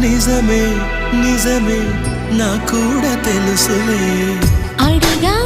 నిజమే నిజమే నా కూడా తెలుసులే. అడిగా